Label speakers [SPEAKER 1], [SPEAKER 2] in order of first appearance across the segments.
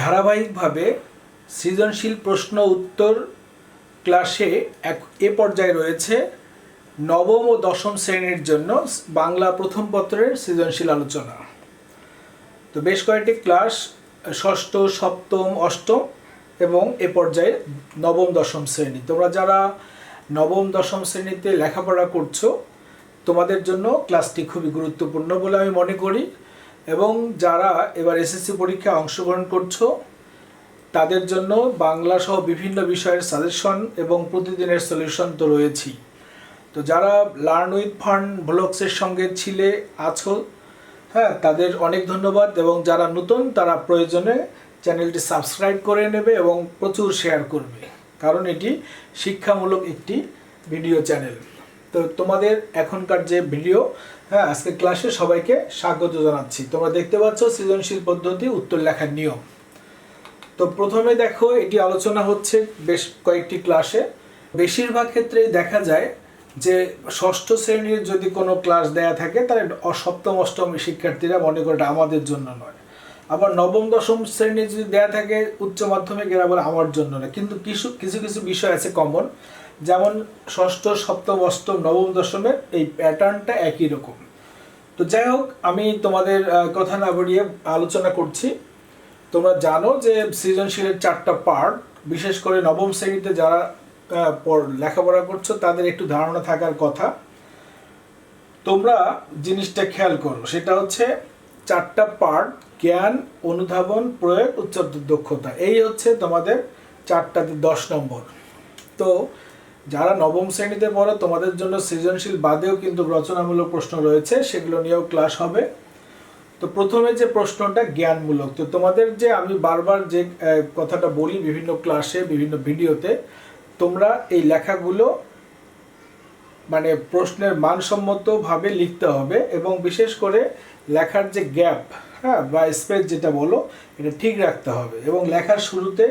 [SPEAKER 1] ধারাবাহিকভাবে সৃজনশীল প্রশ্ন উত্তর ক্লাসে এক এ পর্যায়ে রয়েছে নবম ও দশম শ্রেণির জন্য বাংলা প্রথম পত্রের সৃজনশীল আলোচনা। তো বেশ কয়েকটি ক্লাস, ষষ্ঠ, সপ্তম, অষ্টম এবং এ পর্যায়ে নবম, দশম শ্রেণি। তোমরা যারা নবম, দশম শ্রেণীতে লেখাপড়া করছ, তোমাদের জন্য ক্লাসটি খুবই গুরুত্বপূর্ণ বলে আমি মনে করি। এবং যারা এবার এসএসসি পরীক্ষায় অংশগ্রহণ করছ, তাদের জন্য বাংলা সহ বিভিন্ন বিষয়ের সাজেশন এবং প্রতিদিনের সলিউশন তো রয়েছেই তো যারা লার্ন উইথ ফান্ড ব্লগসের সঙ্গে ছিলে, আছো হ্যাঁ তাদের অনেক ধন্যবাদ এবং যারা নতুন, তারা প্রয়োজনে চ্যানেলটি সাবস্ক্রাইব করে নেবে এবং প্রচুর শেয়ার করবে। কারণ এটি শিক্ষামূলক একটি ভিডিও চ্যানেল তো তোমাদের এখনকার যে ভিডিও হ্যাঁ আজকে ক্লাসে সবাইকে স্বাগত জানাচ্ছি। তোমরা দেখতে পাচ্ছ সৃজনশীল পদ্ধতি, উত্তর লেখার নিয়ম। তো প্রথমে দেখো, এটি আলোচনা হচ্ছে বেশ কয়েকটি ক্লাসে। বেশিরভাগ ক্ষেত্রেই দেখা যায় যে ষষ্ঠ শ্রেণির যদি কোনো ক্লাস দেয়া থাকে, তাহলে সপ্তম অষ্টম শিক্ষার্থীরা মনে করে আমাদের জন্য নয়। আবার নবম, দশম শ্রেণির যদি দেয়া থাকে, উচ্চ মাধ্যমিক এরা বলে আমার জন্য নয়। কিন্তু কিছু কিছু কিছু বিষয় আছে কমন যেমন ষষ্ঠ, সপ্তম, অষ্টম, নবম দশমের এই প্যাটার্নটা একই রকম। তো যাই হোক, আমি তোমাদের কথা না বাড়িয়ে আলোচনা করছি। তোমরা জানো যে সৃজনশীলের চারটা পার্ট বিশেষ করে নবম শ্রেণীতে যারা লেখাপড়া করছ, তাদের একটু ধারণা থাকার কথা। তোমরা জিনিসটা খেয়াল করো, সেটা হচ্ছে চারটা পার্ট জ্ঞান, অনুধাবন, প্রয়োগ উচ্চতর দক্ষতা। এই হচ্ছে তোমাদের চারটাতে দশ নম্বর। তো যারা নবম শ্রেণীতে পড়ো, তোমাদের জন্য সৃজনশীল বাদেও কিন্তু রচনামূলক প্রশ্ন রয়েছে, সেগুলো নিয়েও ক্লাস হবে। তো প্রথমে যে প্রশ্নটা, জ্ঞানমূলক। তো তোমাদের যে আমি বারবার যে কথাটা বলি বিভিন্ন ক্লাসে, বিভিন্ন ভিডিওতে, তোমরা এই লেখাগুলো মানে প্রশ্নের মানসম্মতভাবে লিখতে হবে এবং বিশেষ করে লেখার যে গ্যাপ হ্যাঁ বা স্পেস যেটা বলো, এটা ঠিক রাখতে হবে। এবং লেখার শুরুতে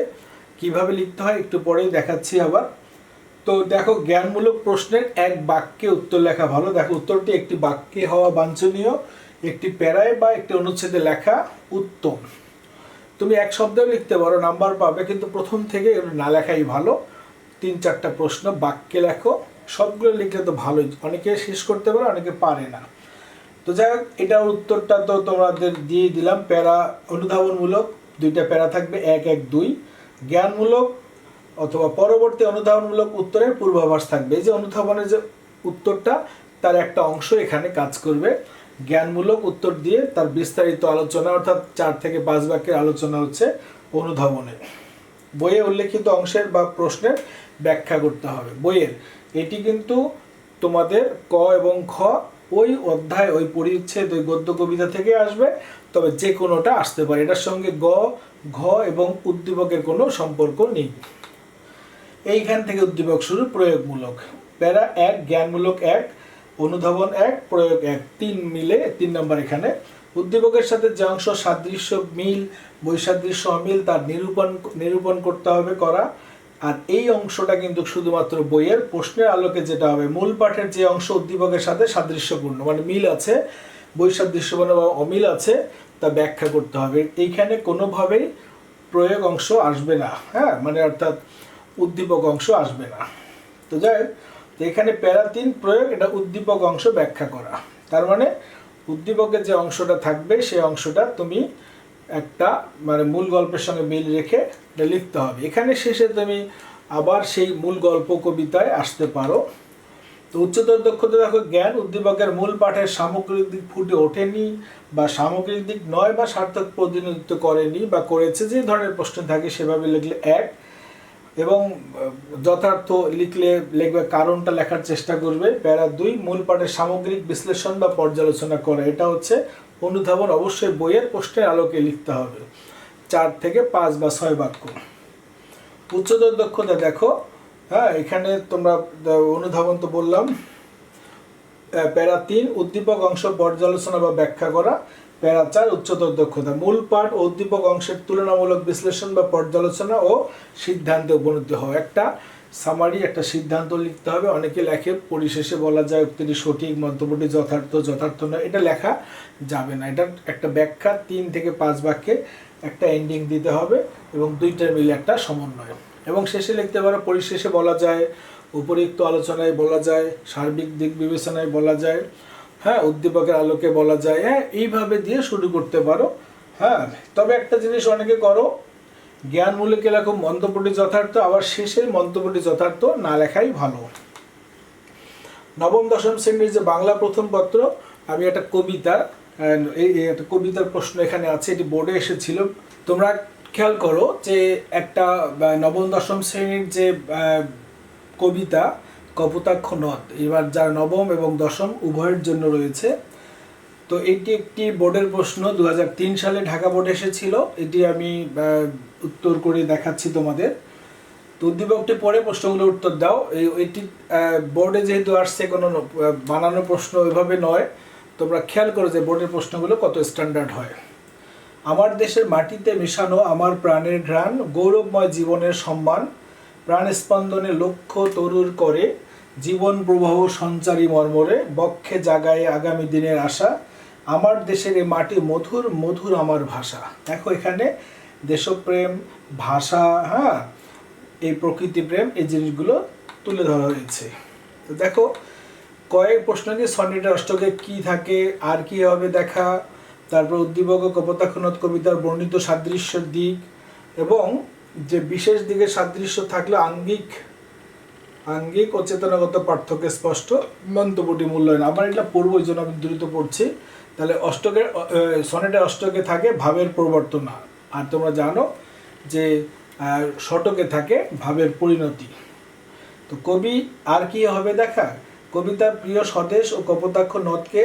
[SPEAKER 1] কীভাবে লিখতে হয় একটু পরেই দেখাচ্ছি আবার। তো দেখো, জ্ঞানমূলক প্রশ্নের এক বাক্যে উত্তর লেখা ভালো। দেখো, উত্তরটি একটি বাক্যে হওয়া বাঞ্ছনীয়, একটি প্যারায় বা একটি অনুচ্ছেদে লেখা উত্তম। তুমি এক শব্দেও লিখতে পারো, নাম্বার পাবে, কিন্তু প্রথম থেকে না লেখাই ভালো। তিন চারটা প্রশ্ন বাক্যে লেখো, সবগুলো লিখলে তো ভালোই। অনেকে শেষ করতে পারে, অনেকে পারে না। তো যাই হোক, এটার উত্তরটা তো তোমাদের দিয়ে দিলাম। প্যারা অনুধাবনমূলক, দুইটা প্যারা থাকবে, এক এক, দুই। জ্ঞানমূলক অথবা পরবর্তী অনুধাবনমূলক উত্তরের পূর্বাভাস থাকবে। যে অনুধাবনের যে উত্তরটা, তার একটা অংশ এখানে কাজ করবে। জ্ঞানমূলক উত্তর দিয়ে তার বিস্তারিত আলোচনা, অর্থাৎ চার থেকে পাঁচ বাক্যের আলোচনা হচ্ছে অনুধাবনে বইয়ে উল্লেখিত অংশের বা প্রশ্নের ব্যাখ্যা করতে হবে। বইয়ের, এটি কিন্তু তোমাদের ক এবং খ, ওই অধ্যায়, ওই পরিচ্ছেদ, ওই গদ্য কবিতা থেকে আসবে, তবে যে কোনোটা আসতে পারে। এটার সঙ্গে গ, ঘ এবং উদ্দীপকের কোনো সম্পর্ক নেই। এইখান থেকে উদ্দীপক শুরু, প্রয়োগমূলক। প্যারা এক, জ্ঞানমূলক এক, অনুধাবন এক, প্রয়োগ এক। তিন মিলে, তিন নম্বর এখানে। উদ্দীপকের সাথে যে অংশ সাদৃশ্য মিল, বৈসাদৃশ্য অমিল, তার নিরূপণ নিরূপণ করতে হবে করা। আর এই অংশটা কিন্তু শুধুমাত্র বইয়ের প্রশ্নের আলোকে যেটা হবে, মূল পাঠের যে অংশ উদ্দীপকের সাথে সাদৃশ্যপূর্ণ মানে মিল আছে, বৈসাদৃশ্যপূর্ণ বা অমিল আছে, তা ব্যাখ্যা করতে হবে। এইখানে কোনোভাবেই প্রয়োগ অংশ আসবে না হ্যাঁ? মানে অর্থাৎ উদ্দীপক অংশ আসবে না। তো যাই তো এখানে প্যারা তিন প্রয়োগ, এটা উদ্দীপক অংশ ব্যাখ্যা করা। তার মানে উদ্দীপকের যে অংশটা থাকবে, সেই অংশটা তুমি একটা মানে মূল গল্পের সঙ্গে মিল রেখে এটা লিখতে হবে। এখানে শেষে তুমি আবার সেই মূল গল্প কবিতায় আসতে পারো। তো উচ্চতর দক্ষতা দেখো, জ্ঞান উদ্দীপকের মূল পাঠের সামগ্রিক দিক ফুটে ওঠেনি বা সামগ্রিক দিক নয় বা সার্থক প্রতিনিধিত্ব করেনি বা করেছে যে ধরনের প্রশ্ন থাকে সেভাবে লিখলে এক এবং যথার্থ লিখলে, লিখবে কারণটা লেখার চেষ্টা করবে। প্যারা দুই, মূল পাঠের সামগ্রিক বিশ্লেষণ বা পর্যালোচনা করা। এটা হচ্ছে অনুধাবন অবশ্যই বইয়ের প্রশ্নের আলোকে লিখতে হবে। চার থেকে পাঁচ বা ছয় বাক্য। উচ্চতর দক্ষতা দেখো। হ্যাঁ এখানে তোমরা অনুধাবন তো বললাম। প্যারা তিন, উদ্দীপক অংশ পর্যালোচনা বা ব্যাখ্যা করা। প্যারা চার উচ্চতর দক্ষতা। মূল পাঠ ও উদ্দীপক অংশের তুলনামূলক বিশ্লেষণ বা পর্যালোচনা ও সিদ্ধান্তে উপনীত হওয়া একটা সামারি একটা সিদ্ধান্ত লিখতে হবে। অনেকে লেখে, পরিশেষে বলা যায় উক্তিটি সঠিক, মন্তব্যটি যথার্থ যথার্থ নয়। এটা লেখা যাবে না। এটা একটা ব্যাখ্যা, তিন থেকে পাঁচ বাক্যে একটা এন্ডিং দিতে হবে এবং দুইটার মিলে একটা সমন্বয়। এবং শেষে লিখতে পারো, পরিশেষে বলা যায় উপরিক্ত আলোচনায় বলা যায়, সার্বিক দিক বিবেচনায় বলা যায় হ্যাঁ উদ্দীপকের আলোকে বলা যায় হ্যাঁ এইভাবে দিয়ে শুরু করতে পারো। হ্যাঁ তবে একটা জিনিস অনেকে করো, জ্ঞানমূলকে লেখো মন্তব্যটি যথার্থ, আবার শেষে মন্তব্যটি যথার্থ না লেখাই ভালো। নবম, দশম শ্রেণির যে বাংলা প্রথম পত্র, আমি একটা কবিতা এই একটা কবিতার প্রশ্ন এখানে আছে, এটি বোর্ডে এসেছিল। তোমরা খেয়াল করো যে একটা নবম, দশম শ্রেণির যে কবিতা কপোতাক্ষ নদ। এবার যার নবম এবং দশম উভয়ের জন্য রয়েছে। তো এটি একটি বোর্ডের প্রশ্ন। দু হাজার তিন সালে ঢাকা বোর্ড এসেছিল। এটি আমি উত্তর করে দেখাচ্ছি তোমাদের। তো উদ্দীপকটি পরে প্রশ্নগুলোর উত্তর দাও। এটি বোর্ডে যেহেতু আসছে, কোনো বানানো প্রশ্ন ওইভাবে নয়। তোমরা খেয়াল করো যে বোর্ডের প্রশ্নগুলো কত স্ট্যান্ডার্ড হয়। আমার দেশের মাটিতে মিশানো আমার প্রাণের ঘ্রাণ, গৌরবময় জীবনের সম্মান প্রাণ স্পন্দনে লক্ষ্য তরুর করে, জীবন প্রবাহ সঞ্চারী মর্মরে, বক্ষে জাগায় আগামী দিনের আশা, আমার দেশের এই মাটি মধুর মধুর আমার ভাষা। দেখো এখানে দেশপ্রেম, ভাষা হ্যাঁ এই প্রকৃতি প্রেম, এই জিনিসগুলো তুলে ধরা হয়েছে। তো দেখো, কয়েক প্রশ্ন কি সনেটের অষ্টকে কি থাকে, আর কি হবে দেখা, তারপর উদ্দীপক কপোতাক্ষণত কবিতার বর্ণিত সাদৃশ্যের দিক, এবং যে বিশেষ দিকে সাদৃশ্য থাকলে আঙ্গিক আঙ্গিক ও চেতনাগত পার্থক্য স্পষ্ট, মন্তব্যটি মূল্যায়ন। আমার এটা এই জন্য আমি দ্রুত পড়ছি। তাহলে অষ্টকের সনেটের অষ্টকে থাকে ভাবের প্রবর্তনা। আর তোমরা জানো যে শতকে থাকে ভাবের পরিণতি। তো কবি, আর কি হবে দেখা? কবিতা প্রিয় স্বদেশ ও কপোতাক্ষ নদকে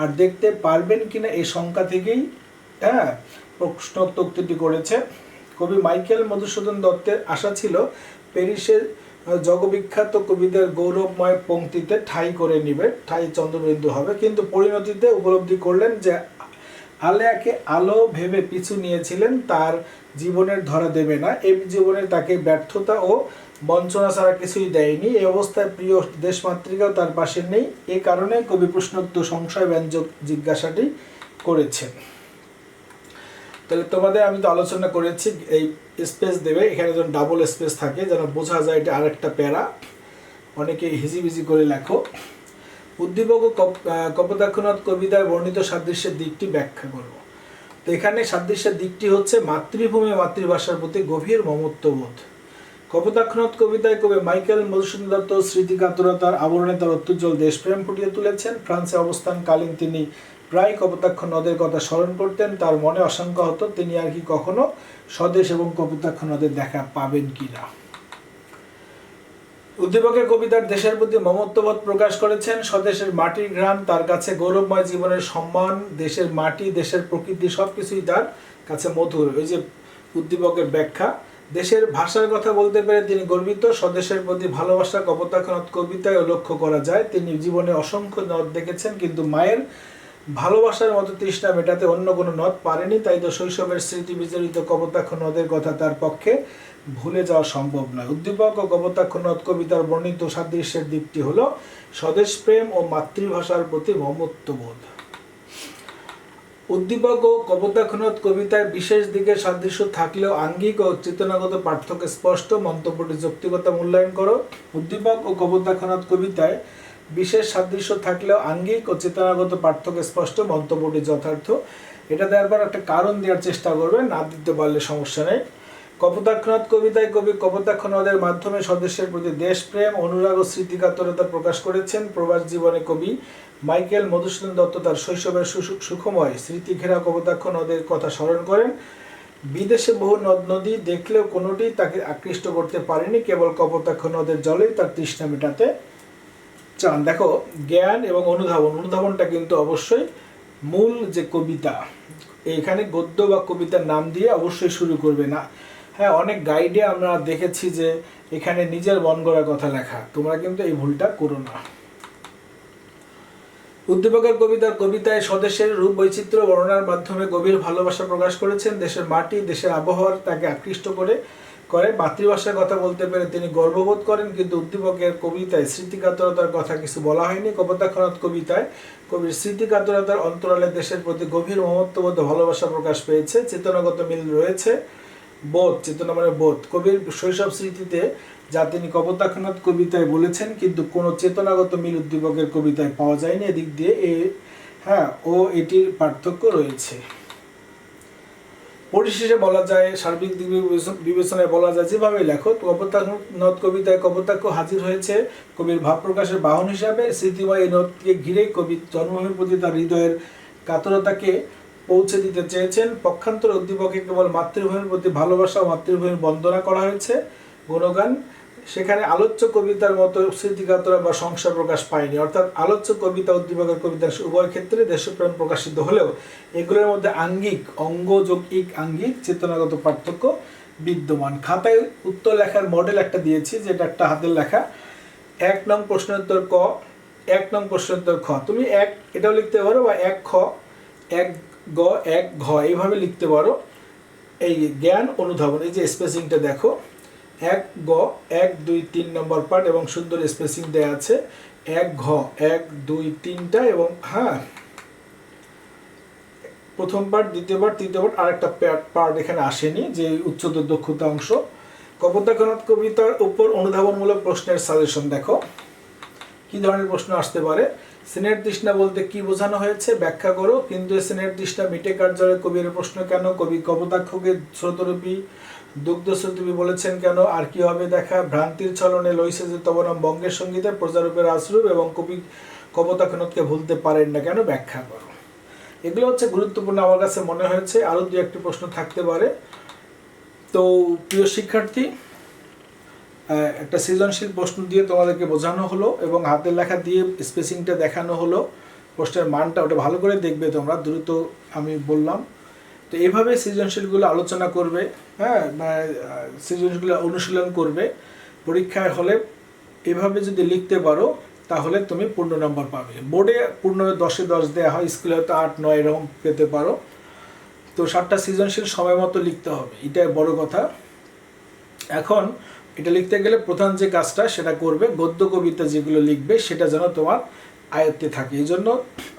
[SPEAKER 1] আর দেখতে পারবেন কিনা এই শঙ্কা থেকেই হ্যাঁ প্রশ্নোত্তরটি করেছে। কবি মাইকেল মধুসূদন দত্তের আশা ছিল প্যারিসের জগবিখ্যাত কবিদের গৌরবময় পংক্তিতে ঠাই করে নিবে, ঠাই চন্দ্রবিন্দু হবে। কিন্তু পরিণতিতে উপলব্ধি করলেন যে আলেয়াকে আলো ভেবে পিছু নিয়েছিলেন, তার জীবনের ধরা দেবে না। এই জীবনে তাকে ব্যর্থতা ও বঞ্চনা ছাড়া কিছুই দেয়নি। এই অবস্থায় প্রিয় দেশমাতৃকাও তার পাশে নেই। এ কারণে কবি প্রশ্নোত্ত সংশয় ব্যঞ্জক জিজ্ঞাসাটি করেছেন। তাহলে তোমাদের আমি তো আলোচনা করেছি এই স্পেস দেবে এখানে যেন ডাবল স্পেস থাকে যেন বোঝা যায় এটা আরেকটা প্যারা। অনেকে হিজিবিজি করে লেখো। উদ্দীপক ও কপ- আহ, কপোতাক্ষনাথ কবিতায় বর্ণিত সাদৃশ্যের দিকটি ব্যাখ্যা করব। তো এখানে সাদৃশ্যের দিকটি হচ্ছে মাতৃভূমি মাতৃভাষার প্রতি গভীর মমত্ববোধ। কপোতাক্ষনাথ কবিতায় কবি মাইকেল মধুসূদন দত্ত স্মৃতিকাতরতার আবরণে তার অত্যুজ্জ্বল দেশপ্রেম ফুটিয়ে তুলেছেন। ফ্রান্সে অবস্থানকালীন তিনি প্রায় কপোতাক্ষ নদের কথা স্মরণ করতেন, তার মনে আশঙ্কা হতো তিনি আর কি কখনো স্বদেশ এবং কপোতাক্ষ নদের দেখা পাবেন কিনা। উদ্দীপকের কবিতার দেশের প্রতি মমত্ববোধ প্রকাশ করেছেন স্বদেশের মাটির ঘ্রাণ, তার কাছে গৌরবময় জীবনের সম্মান, দেশের মাটি, দেশের প্রকৃতি সবকিছুই তার কাছে মধুর। ওই যে উদ্দীপকের ব্যাখ্যা, দেশের ভাষার কথা বলতে পেরে তিনি গর্বিত, স্বদেশের প্রতি ভালোবাসা কপোতাক্ষনাথ কবিতায় লক্ষ্য করা যায়। তিনি জীবনে অসংখ্য নদ দেখেছেন, কিন্তু মায়ের ভালোবাসার মতো তৃষ্ণা মেটাতে অন্য কোনো নদ পারেনি, তাই তো শৈশবের স্মৃতি বিজড়িত কপোতাক্ষ নদের কথা তার পক্ষে ভুলে যাওয়া সম্ভব নয়। উদ্দীপক ও কপোতাক্ষ নদ কবিতার বর্ণিত সাদৃশ্যের দিকটি হলো স্বদেশ প্রেম ও মাতৃভাষার প্রতি মমত্ববোধ উদ্দীপক ও কপোতাক্ষনদ কবিতায় বিশেষ দিকে সাদৃশ্য থাকলেও আঙ্গিক ও চেতনাগত পার্থক্য স্পষ্ট। মন্তব্যটি যৌক্তিকতা মূল্যায়ন করো। উদ্দীপক ও কপোতাক্ষনদ কবিতায় বিশেষ সাদৃশ্য থাকলেও আঙ্গিক ও চেতনাগত পার্থক্য স্পষ্ট, মন্তব্যটি যথার্থ। এটা দেওয়ার পর একটা কারণ দেওয়ার চেষ্টা করবে না দিতে পারলে সমস্যা নেই। কপোতাক্ষনাথ কবিতায় কবি কপোতাক্ষ নদের মাধ্যমে সদস্যের প্রতি দেশপ্রেম, অনুরাগ ও স্মৃতিকাতরতা প্রকাশ করেছেন প্রবাস জীবনে কবি মাইকেল মধুসূদন দত্ত তার শৈশবের সুখময় স্মৃতি ঘেরা কপোতাক্ষ নদের কথা স্মরণ করেন। বিদেশে বহু নদ নদী দেখলেও কোনোটি তাকে আকৃষ্ট করতে পারেনি, কেবল কপোতাক্ষ নদের জলেই তার তৃষ্ণা মেটাতে। চান। দেখো, জ্ঞান এবং অনুধাবন, অনুধাবনটা কিন্তু অবশ্যই মূল যে কবিতা, এখানে গদ্য বা কবিতার নাম দিয়ে অবশ্যই শুরু করবে না। হ্যাঁ অনেক গাইডে আমরা দেখেছি যে এখানে নিজের বন কথা লেখা, তোমরা কিন্তু এই ভুলটা করো না। উদ্দীপকের কবিতার কবিতায় স্বদেশের রূপ বৈচিত্র্য বর্ণনার মাধ্যমে গভীর ভালোবাসা প্রকাশ করেছেন। দেশের মাটি, দেশের আবহাওয়ার তাকে আকৃষ্ট করে করে, মাতৃভাষার কথা বলতে পেরে তিনি গর্ববোধ করেন, কিন্তু উদ্দীপকের কবিতায় স্মৃতিকাতরতার কথা কিছু বলা হয়নি। কপোতাক্ষনাথ কবিতায় কবির স্মৃতিকাতরতার অন্তরালে দেশের প্রতি গভীর মমত্ববোধ ও ভালোবাসা প্রকাশ পেয়েছে। চেতনাগত মিল রয়েছে। বোধ, চেতনা মানে বোধ। কবির শৈশব স্মৃতিতে যা তিনি কপোতাক্ষনাথ কবিতায় বলেছেন, কিন্তু কোনো চেতনাগত মিল উদ্দীপকের কবিতায় পাওয়া যায়নি। এদিক দিয়ে এ হ্যাঁ ও এটির পার্থক্য রয়েছে। পরিশেষে বলা যায়, সার্বিক দিক বিবেচনায় বলা যায়, যেভাবে লেখো নদ কবিতায় কপোতাক্ষ হাজির হয়েছে কবির ভাব প্রকাশের বাহন হিসাবে। স্মৃতিময় এই নদকে ঘিরে কবি জন্মভূমির প্রতি তার হৃদয়ের কাতরতাকে পৌঁছে দিতে চেয়েছেন। পক্ষান্তর উদ্দীপকে কেবল মাতৃভূমির প্রতি ভালোবাসা ও মাতৃভূমির বন্দনা করা হয়েছে। গুণগান সেখানে আলোচ্য কবিতার মতো স্মৃতিকাতরা বা সংসার প্রকাশ পায়নি। অর্থাৎ আলোচ্য কবিতা উদ্দীপকের কবিতা উভয় ক্ষেত্রে দেশপ্রেম প্রকাশিত হলেও এগুলোর মধ্যে আঙ্গিক অঙ্গযৌগিক আঙ্গিক, চেতনাগত পার্থক্য বিদ্যমান। খাতায় উত্তর লেখার মডেল একটা দিয়েছি, যেটা একটা হাতের লেখা। এক নং প্রশ্নোত্তর ক, এক নং প্রশ্নোত্তর খ। তুমি এক, এটাও লিখতে পারো, বা এক খ, এক গ, এক ঘ, এইভাবে লিখতে পারো। এই জ্ঞান অনুধাবন, এই যে স্পেসিংটা দেখো। এক গ, এক, দুই, তিন নম্বর পার্ট এবং সুন্দর স্পেসিং দেয়া আছে। এক ঘ, এক, দুই, তিনটা এবং হ্যাঁ প্রথম পার্ট দ্বিতীয় পার্ট তৃতীয় পার্ট আরেকটা পার্ট এখানে আসেনি, যে উচ্চতর দক্ষতা অংশ। কপোতাক্ষনাথ কবিতার উপর অনুধাবনমূলক প্রশ্নের সাজেশন দেখো। কি ধরনের প্রশ্ন আসতে পারে? সিনেট তৃষ্ণা বলতে কি বোঝানো হয়েছে? ব্যাখ্যা করো। কিন্তু সিনেট তৃষ্ণা মিটে কার্যালয় কবির প্রশ্ন কেন? কবি কপোতাক্ষকে স্রোতরূপী দুগ্ধ শ্রুতবী বলেছেন কেন? আর কি হবে দেখা? ভ্রান্তির ছলনে লইছে যে তবনাম বঙ্গের সঙ্গীতে প্রজারূপের আশ্রুপ এবং কবি কপোতাক্ষনাথকে ভুলতে পারেন না কেন? ব্যাখ্যা করো। এগুলো হচ্ছে গুরুত্বপূর্ণ আমার কাছে মনে হয়েছে। আরও দু একটি প্রশ্ন থাকতে পারে। তো প্রিয় শিক্ষার্থী একটা সৃজনশীল প্রশ্ন দিয়ে তোমাদেরকে বোঝানো হলো এবং হাতের লেখা দিয়ে স্পেসিংটা দেখানো হলো। প্রশ্নের মানটা ওটা ভালো করে দেখবে তোমরা, দ্রুত আমি বললাম। তো এইভাবে সৃজনশীলগুলো আলোচনা করবে হ্যাঁ সৃজনশীলগুলো অনুশীলন করবে। পরীক্ষার হলে এভাবে যদি লিখতে পারো, তাহলে তুমি পূর্ণ নম্বর পাবে। বোর্ডে পূর্ণ দশে দশ দেওয়া হয়, স্কুলে হয়তো আট, নয় এরকম পেতে পারো। তো সাতটা সৃজনশীল সময় মতো লিখতে হবে, এটাই বড় কথা। এখন এটা লিখতে গেলে প্রধান যে কাজটা সেটা করবে গদ্য কবিতা যেগুলো লিখবে সেটা যেন তোমার আয়ত্তে থাকে। এই জন্য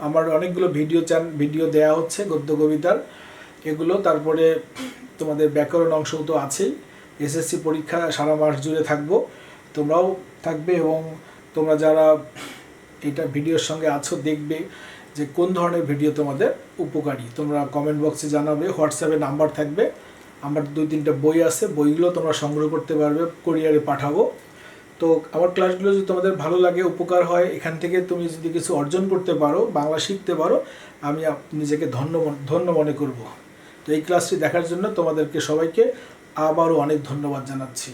[SPEAKER 1] আমার অনেকগুলো ভিডিও চ্যান, ভিডিও দেয়া হচ্ছে গদ্য কবিতার। এগুলো তারপরে তোমাদের ব্যাকরণ অংশ তো আছেই। এসএসসি পরীক্ষা সারা মাস জুড়ে থাকব। তোমরাও থাকবে এবং তোমরা যারা এটা ভিডিওর সঙ্গে আছো দেখবে যে কোন ধরনের ভিডিও তোমাদের উপকারী। তোমরা কমেন্ট বক্সে জানাবে, হোয়াটসঅ্যাপে নাম্বার থাকবে। আমার দুই তিনটা বই আছে, বইগুলো তোমরা সংগ্রহ করতে পারবে কোরিয়ারে পাঠাবো। তো আমার ক্লাসগুলো যদি তোমাদের ভালো লাগে, উপকার হয়, এখান থেকে তুমি যদি কিছু অর্জন করতে পারো, বাংলা শিখতে পারো, আমি নিজেকে ধন্য ধন্য মনে করব। তো এই ক্লাসটি দেখার জন্য তোমাদেরকে সবাইকে আবারও অনেক ধন্যবাদ জানাচ্ছি।